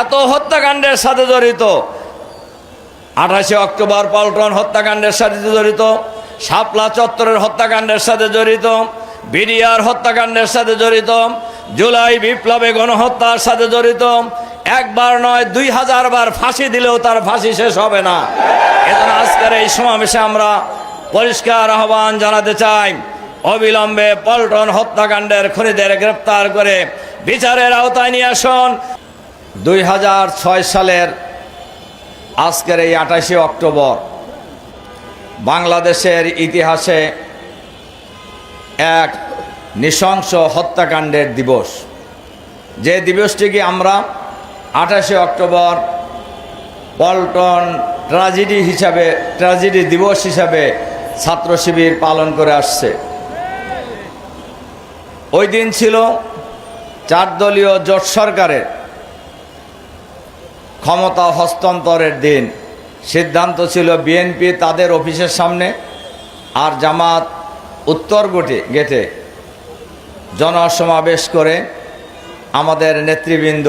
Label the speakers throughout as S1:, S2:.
S1: এত হত্যাকাণ্ডের সাথে জড়িত। আঠাশে অক্টোবর পল্টন হত্যাকাণ্ডের সাথে জড়িত, শাপলা চত্বরের হত্যাকাণ্ডের সাথে জড়িত, বিডিআর হত্যাকাণ্ডের সাথে জড়িত, জুলাই বিপ্লবে গণহত্যার সাথে জড়িত। একবার নয়, দুই হাজার বার ফাঁসি দিলেও তার ফাঁসি শেষ হবে না। এজন্য আজকের এই সমাবেশে আমরা পরিষ্কার আহ্বান জানাতে চাই, অবিলম্বে পল্টন হত্যাকাণ্ডের খুনিদের গ্রেপ্তার করে বিচারের আওতায় নিয়ে আসুন। দুই হাজার ছয় সালের আজকের এই আঠাশে অক্টোবর বাংলাদেশের ইতিহাসে এক নৃশংস হত্যাকাণ্ডের দিবস। যে দিবসটিকে আমরা আঠাশে অক্টোবর পল্টন ট্র্যাজেডি হিসাবে, ট্র্যাজেডি দিবস হিসাবে ছাত্র শিবির পালন করে আসছে। ওই দিন ছিল চার দলীয় জোট সরকারের ক্ষমতা হস্তান্তরের দিন। সিদ্ধান্ত ছিল বিএনপি তাদের অফিসের সামনে আর জামাত উত্তর গোটে গেটে। জনসমাবেশ করে আমাদের নেতৃবৃন্দ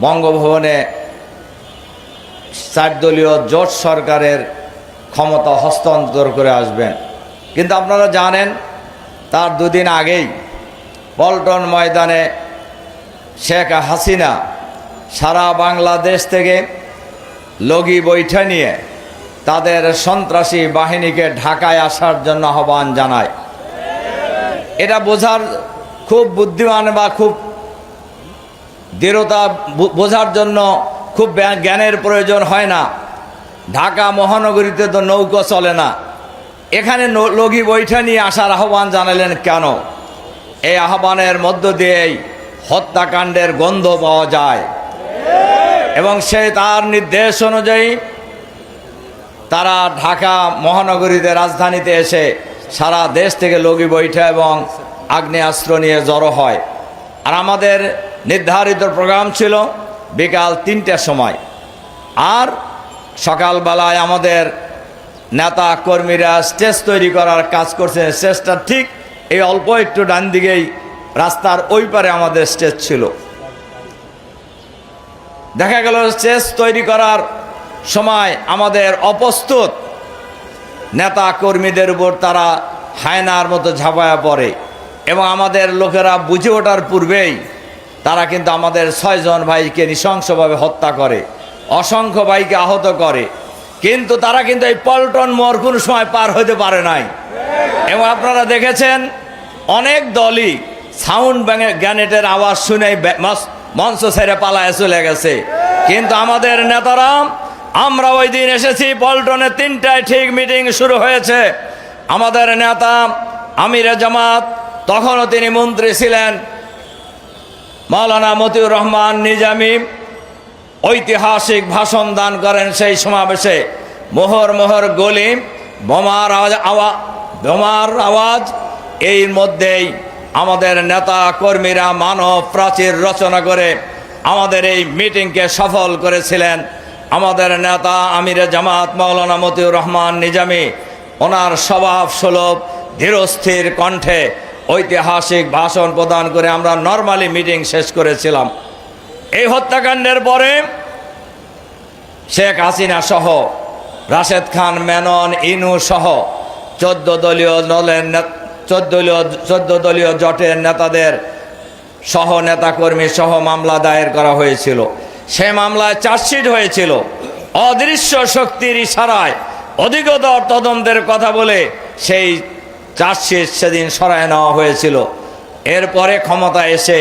S1: বঙ্গভবনে চার দলীয় জোট সরকারের ক্ষমতা হস্তান্তর করে আসবেন। কিন্তু আপনারা জানেন, তার দুদিন আগেই পল্টন ময়দানে শেখ হাসিনা সারা বাংলাদেশ থেকে লগি বৈঠা নিয়ে তাদের সন্ত্রাসী বাহিনীকে ঢাকায় আসার জন্য আহ্বান জানায়। এটা বোঝার খুব বুদ্ধিমান বা খুব দৃঢ়তা বোঝার জন্য খুব জ্ঞানের প্রয়োজন হয় না। ঢাকা মহানগরীতে তো নৌকো চলে না। এখানে লগি বৈঠা নিয়ে আসার আহ্বান জানালেন কেন? এই আহ্বানের মধ্য দিয়েই হত্যাকাণ্ডের গন্ধ পাওয়া যায়। এবং সে তার নির্দেশ অনুযায়ী তারা ঢাকা মহানগরীতে রাজধানীতে এসে সারা দেশ থেকে লগি বৈঠা এবং আগ্নেয়াস্ত্র নিয়ে জড়ো হয়। আর আমাদের নির্ধারিত প্রোগ্রাম ছিল বিকাল তিনটার সময়। আর সকালবেলায় আমাদের নেতা কর্মীরা স্টেজ তৈরি করার কাজ করছেন স্টেজটা ঠিক এই অল্প একটু ডান দিকেই রাস্তার ওই পারে আমাদের স্টেজ ছিল। দেখা গেল চেস তৈরি করার সময় আমাদের অপ্রস্তুত নেতা কর্মীদের উপর তারা হায়নার মতো ঝাঁপায়া পড়ে এবং আমাদের লোকেরা বুঝে ওঠার পূর্বেই তারা কিন্তু আমাদের ছয়জন ভাইকে নৃশংসভাবে হত্যা করে, অসংখ্য ভাইকে আহত করে। কিন্তু তারা কিন্তু এই পল্টন মোড় কোনো সময় পার হতে পারে নাই। এবং আপনারা দেখেছেন, অনেক দলই সাউন্ড গ্যানেটের আওয়াজ শুনে মঞ্চ ছেড়ে পালায় চলে গেছে। কিন্তু আমাদের নেতারা, আমরা ওই দিন এসেছি, পল্টনে তিনটায় ঠিক মিটিং শুরু হয়েছে। আমাদের নেতা আমিরে জামাত, তখনও তিনি মন্ত্রী ছিলেন। মাওলানা মতিউর রহমান নিজামী ঐতিহাসিক ভাষণ দান করেন সেই সমাবেশে। মোহর মোহর গলি, বোমার আওয়াজ আওয়া- বোমার আওয়াজ এর মধ্যেই আমাদের নেতা কর্মীরা মানব প্রাচীর রচনা করে আমাদের এই মিটিংকে সফল করেছিলেন। আমাদের নেতা আমিরে জামাত মৌলানা মতিউর রহমান নিজামী, ওনার স্বভাব সুলভ ধীরস্থির কণ্ঠে ঐতিহাসিক ভাষণ প্রদান করে আমরা নর্মালি মিটিং শেষ করেছিলাম। এই হত্যাকাণ্ডের পরে শেখ হাসিনা সহ রাশেদ খান, মেনন, ইনু সহ চোদ্দ দলীয় দলের চোদ্দ চোদ্দ দলীয় জোটের নেতাদের সহ নেতাকর্মী সহ মামলা দায়ের করা হয়েছিল। সে মামলায় চার্জশিট হয়েছিল। অদৃশ্য শক্তির ইশারায় অধিকতর তদন্তের কথা বলে সেই চার্জশিট সেদিন সরায় নেওয়া হয়েছিল। এরপরে ক্ষমতা এসে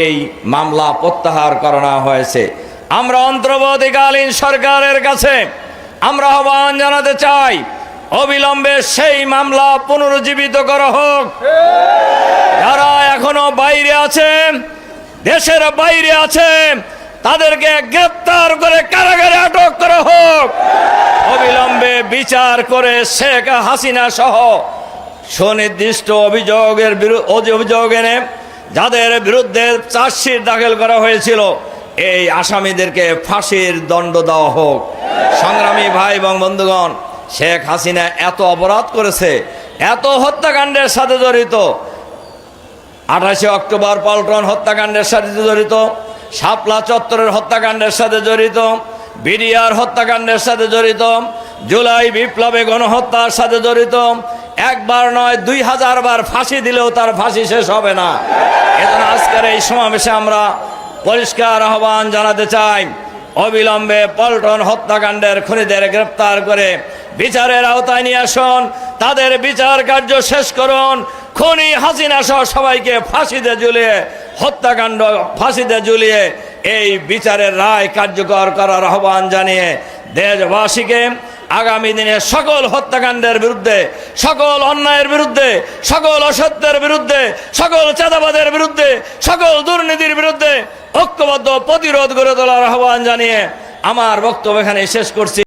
S1: এই মামলা প্রত্যাহার করানো হয়েছে। আমরা অন্তর্বর্তীকালীন সরকারের কাছে আমরা আহ্বান জানাতে চাই অবিলম্বে সেই মামলা পুনরুজ্জীবিত করা হোক। যারা এখনও বাইরে আছে, দেশের বাইরে আছে, তাদেরকে গ্রেপ্তার করে কারাগারে আটক করা হোক। অবিলম্বে বিচার করে শেখ হাসিনা সহ সুনির্দিষ্ট অভিযোগের অভিযোগ এনে যাদের বিরুদ্ধে চার্জশিট দাখিল করা হয়েছিল, এই আসামিদেরকে ফাঁসির দণ্ড দেওয়া হোক। সংগ্রামী ভাই এবং বন্ধুগণ শেখ হাসিনা এত অপরাধ করেছে, এত হত্যাকাণ্ডের সাথে জড়িত। আঠাশে অক্টোবর পল্টন হত্যাকাণ্ডের সাথে জড়িত, শাপলা চত্বরের হত্যাকাণ্ডের সাথে জড়িত, বিডিআর হত্যাকাণ্ডের সাথে জড়িত, জুলাই বিপ্লবে গণহত্যার সাথে জড়িত। একবার নয়, দুই হাজার বার ফাঁসি দিলেও তার ফাঁসি শেষ হবে না। এজন্য আজকের এই সমাবেশে আমরা পরিষ্কার আহ্বান জানাতে চাই, অবিলম্বে পল্টন হত্যাকাণ্ডের খুনিদের গ্রেপ্তার করে বিচারের আওতায় নিয়ে আসুন, তাদের বিচার কার্য শেষ করুন। খুনি হাসিনা সহ সবাইকে ফাঁসিতে ঝুলিয়ে, হত্যাকাণ্ড ফাঁসিতে ঝুলিয়ে এই বিচারের রায় কার্যকর করার আহ্বান জানিয়ে দেশবাসীকে আগামী দিনে সকল হত্যাকাণ্ডের বিরুদ্ধে, সকল অন্যায়ের বিরুদ্ধে, সকল অসত্যের বিরুদ্ধে, সকল চাঁদাবাদের বিরুদ্ধে, সকল দুর্নীতির বিরুদ্ধে ঐক্যবদ্ধ প্রতিরোধ গড়ে তোলার আহ্বান জানিয়ে আমার বক্তব্য এখানে শেষ করছি।